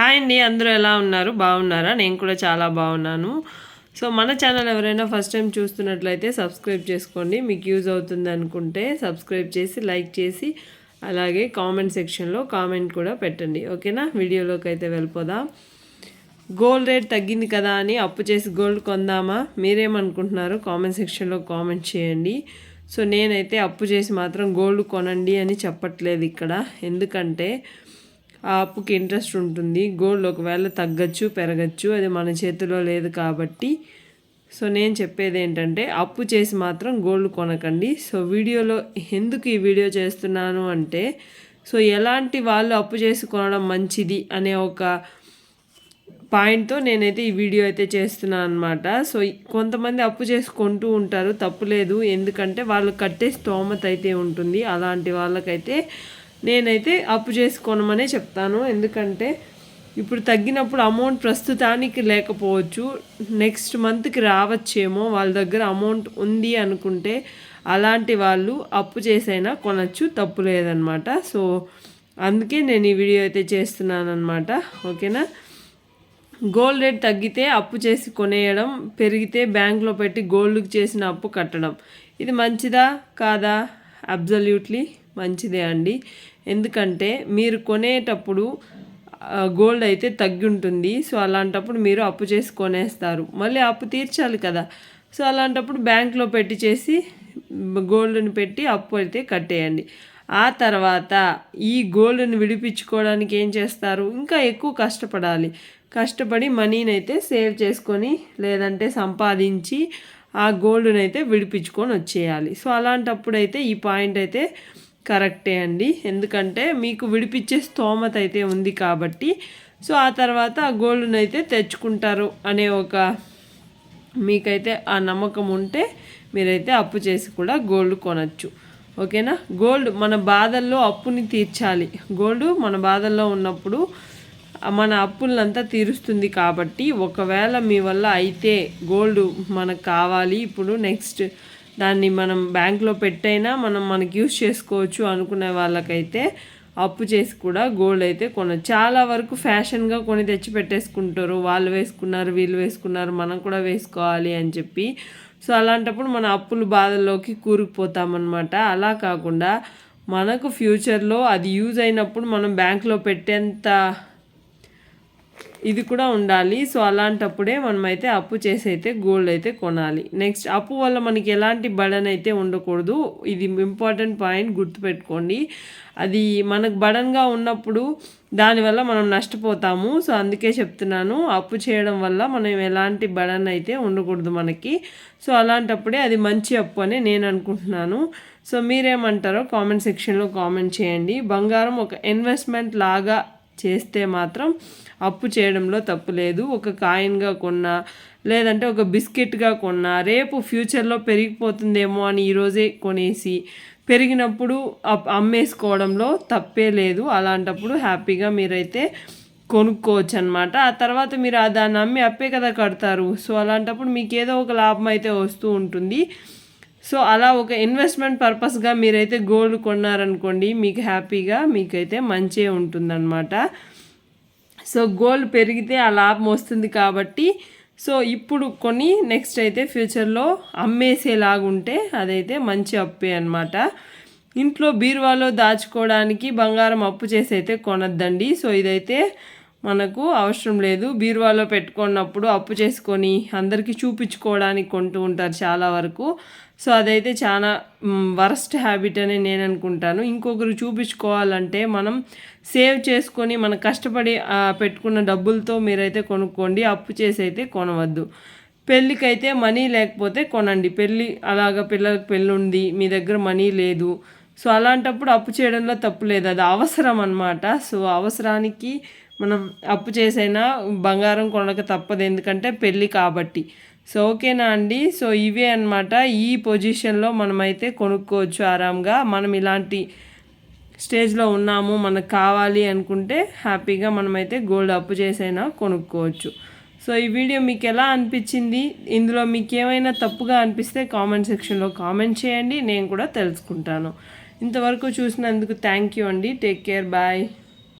Hi అండి అందరూ ఎలా ఉన్నారు? బాగున్నారా? నేను కూడా చాలా బాగున్నాను. సో మన ఛానల్ ఎవరైనా ఫస్ట్ టైం చూస్తున్నట్లయితే సబ్స్క్రైబ్ చేసుకోండి. మీకు యూజ్ అవుతుంది అనుకుంటే సబ్స్క్రైబ్ చేసి లైక్ చేసి అలాగే కామెంట్ సెక్షన్లో కామెంట్ కూడా పెట్టండి. ఓకేనా? వీడియోలోకి అయితే వెళ్ళిపోదాం. గోల్డ్ రేట్ తగ్గింది కదా అని అప్పు చేసి గోల్డ్ కొందామా? మీరేమనుకుంటున్నారు కామెంట్ సెక్షన్లో కామెంట్ చేయండి. సో నేనైతే అప్పు చేసి మాత్రం గోల్డ్ కొనండి అని చెప్పట్లేదు ఇక్కడ. ఎందుకంటే ఆ అప్పుకి ఇంట్రెస్ట్ ఉంటుంది. గోల్డ్ ఒకవేళ తగ్గచ్చు పెరగచ్చు అది మన చేతిలో లేదు కాబట్టి. సో నేను చెప్పేది ఏంటంటే అప్పు చేసి మాత్రం గోల్డ్ కొనకండి. సో వీడియోలో ఎందుకు ఈ వీడియో చేస్తున్నాను అంటే సో ఎలాంటి వాళ్ళు అప్పు చేసి కొనడం మంచిది అనే ఒక పాయింట్తో నేనైతే ఈ వీడియో అయితే చేస్తున్నాను అనమాట సో కొంతమంది అప్పు చేసుకుంటూ ఉంటారు తప్పులేదు ఎందుకంటే వాళ్ళు కట్టే స్తోమత అయితే ఉంటుంది. అలాంటి వాళ్ళకైతే నేనైతే అప్పు చేసుకోనమనే చెప్తాను. ఎందుకంటే ఇప్పుడు తగ్గినప్పుడు అమౌంట్ ప్రస్తుతానికి లేకపోవచ్చు. నెక్స్ట్ మంత్కి రావచ్చేమో వాళ్ళ దగ్గర అమౌంట్ ఉంది అనుకుంటే అలాంటి వాళ్ళు అప్పు చేసైనా కొనచ్చు తప్పు లేదనమాట. సో అందుకే నేను ఈ వీడియో అయితే చేస్తున్నాను అనమాట ఓకేనా? గోల్డ్ రేట్ తగ్గితే అప్పు చేసి కొనేయడం పెరిగితే బ్యాంక్లో పెట్టి గోల్డ్కి చేసిన అప్పు కట్టడం. ఇది మంచిదా? కాదా? అబ్జల్యూట్లీ మంచిదే అండి. ఎందుకంటే మీరు కొనేటప్పుడు గోల్డ్ అయితే తగ్గి ఉంటుంది సో అలాంటప్పుడు మీరు అప్పు చేసి కొనేస్తారు. మళ్ళీ అప్పు తీర్చాలి కదా. సో అలాంటప్పుడు బ్యాంక్లో పెట్టి చేసి గోల్డ్ని పెట్టి అప్పు అయితే కట్టేయండి. ఆ తర్వాత ఈ గోల్డ్ని విడిపించుకోవడానికి ఏం చేస్తారు? ఇంకా ఎక్కువ కష్టపడాలి. కష్టపడి మనీని అయితే సేవ్ చేసుకొని లేదంటే సంపాదించి ఆ గోల్డ్ని అయితే విడిపించుకొని వచ్చేయాలి. సో అలాంటప్పుడు అయితే ఈ పాయింట్ అయితే కరెక్టే అండి. ఎందుకంటే మీకు విడిపించే స్తోమత అయితే ఉంది కాబట్టి. సో ఆ తర్వాత ఆ గోల్డ్ని అయితే తెచ్చుకుంటారు అనే ఒక మీకైతే ఆ నమ్మకం ఉంటే మీరైతే అప్పు చేసి కూడా గోల్డ్ కొనచ్చు. ఓకేనా? గోల్డ్ మన బాధల్లో అప్పుని తీర్చాలి. గోల్డ్ మన బాధల్లో ఉన్నప్పుడు మన అప్పులంతా తీరుస్తుంది కాబట్టి ఒకవేళ మీ వల్ల అయితే గోల్డ్ మనకు కావాలి. ఇప్పుడు నెక్స్ట్ దాన్ని మనం బ్యాంక్లో పెట్టైనా మనం మనకి యూస్ చేసుకోవచ్చు అనుకునే వాళ్ళకైతే అప్పు చేసి కూడా గోల్డ్ అయితే కొన చాలా వరకు ఫ్యాషన్గా కొని తెచ్చి పెట్టేసుకుంటారు. వాళ్ళు వేసుకున్నారు వీళ్ళు వేసుకున్నారు మనం కూడా వేసుకోవాలి అని చెప్పి. సో అలాంటప్పుడు మన అప్పులు బాధల్లోకి కూరుకుపోతామన్నమాట. అలా కాకుండా మనకు ఫ్యూచర్లో అది యూజ్ అయినప్పుడు మనం బ్యాంక్లో పెట్టేంత ఇది కూడా ఉండాలి. సో అలాంటప్పుడే మనమైతే అప్పు చేసి అయితే గోల్డ్ అయితే కొనాలి. నెక్స్ట్ అప్పు వల్ల మనకి ఎలాంటి బడన్ అయితే ఉండకూడదు. ఇది ఇంపార్టెంట్ పాయింట్ గుర్తుపెట్టుకోండి. అది మనకు బడన్గా ఉన్నప్పుడు దానివల్ల మనం నష్టపోతాము. సో అందుకే చెప్తున్నాను అప్పు చేయడం వల్ల మనం ఎలాంటి బడన్ అయితే ఉండకూడదు మనకి. సో అలాంటప్పుడే అది మంచి అప్పు అని నేను అనుకుంటున్నాను. సో మీరేమంటారో కామెంట్ సెక్షన్లో కామెంట్ చేయండి. బంగారం ఒక ఇన్వెస్ట్మెంట్ లాగా చేస్తే మాత్రం అప్పు చేయడంలో తప్పు లేదు. ఒక కాయిన్గా కొన్నా లేదంటే ఒక బిస్కెట్గా కొన్నా రేపు ఫ్యూచర్లో పెరిగిపోతుందేమో అని ఈరోజే కొనేసి పెరిగినప్పుడు అమ్మేసుకోవడంలో తప్పే లేదు. అలాంటప్పుడు హ్యాపీగా మీరైతే కొనుక్కోవచ్చు అనమాట ఆ తర్వాత మీరు దాన్ని అమ్మి అప్పే కదా కడతారు. సో అలాంటప్పుడు మీకు ఏదో ఒక లాభం అయితే వస్తూ ఉంటుంది. సో అలా ఒక ఇన్వెస్ట్మెంట్ పర్పస్గా మీరైతే గోల్డ్ కొన్నారనుకోండి మీకు హ్యాపీగా మీకైతే మంచిగా ఉంటుందన్నమాట. సో గోల్డ్ పెరిగితే ఆ లాభం వస్తుంది కాబట్టి సో ఇప్పుడు కొని నెక్స్ట్ అయితే ఫ్యూచర్లో అమ్మేసేలాగుంటే అదైతే మంచి అప్పే అనమాట ఇంట్లో బీరువాలో దాచుకోవడానికి బంగారం అప్పు చేసి అయితే కొనద్దండి. సో ఇదైతే మనకు అవసరం లేదు. బీరువాలో పెట్టుకున్నప్పుడు అప్పు చేసుకొని అందరికీ చూపించుకోవడానికి కొంటూ ఉంటారు చాలా వరకు. సో అదైతే చాలా వరస్ట్ హ్యాబిట్ అని నేను అనుకుంటాను. ఇంకొకరు చూపించుకోవాలంటే మనం సేవ్ చేసుకొని మన కష్టపడి పెట్టుకున్న డబ్బులతో మీరైతే కొనుక్కోండి. అప్పు చేసి అయితే కొనవద్దు. పెళ్ళికైతే మనీ లేకపోతే కొనండి. పెళ్ళి అలాగ పిల్లలకి పెళ్ళి ఉంది మీ దగ్గర మనీ లేదు. సో అలాంటప్పుడు అప్పు చేయడంలో తప్పు లేదు. అది అవసరం అనమాట సో అవసరానికి మనం అప్పు చేసైనా బంగారం కొనక తప్పదు. ఎందుకంటే పెళ్ళి కాబట్టి. సో ఓకేనా అండి? సో ఇవే అనమాట ఈ పొజిషన్లో మనమైతే కొనుక్కోవచ్చు ఆరామ్గా మనం ఇలాంటి స్టేజ్లో ఉన్నాము మనకు కావాలి అనుకుంటే హ్యాపీగా మనమైతే గోల్డ్ అప్పు చేసైనా కొనుక్కోవచ్చు. సో ఈ వీడియో మీకు ఎలా అనిపించింది? ఇందులో మీకు ఏమైనా తప్పుగా అనిపిస్తే కామెంట్ సెక్షన్లో కామెంట్ చేయండి. నేను కూడా తెలుసుకుంటాను. ఇంతవరకు చూసినందుకు థ్యాంక్ యూ అండి. Take care. బాయ్.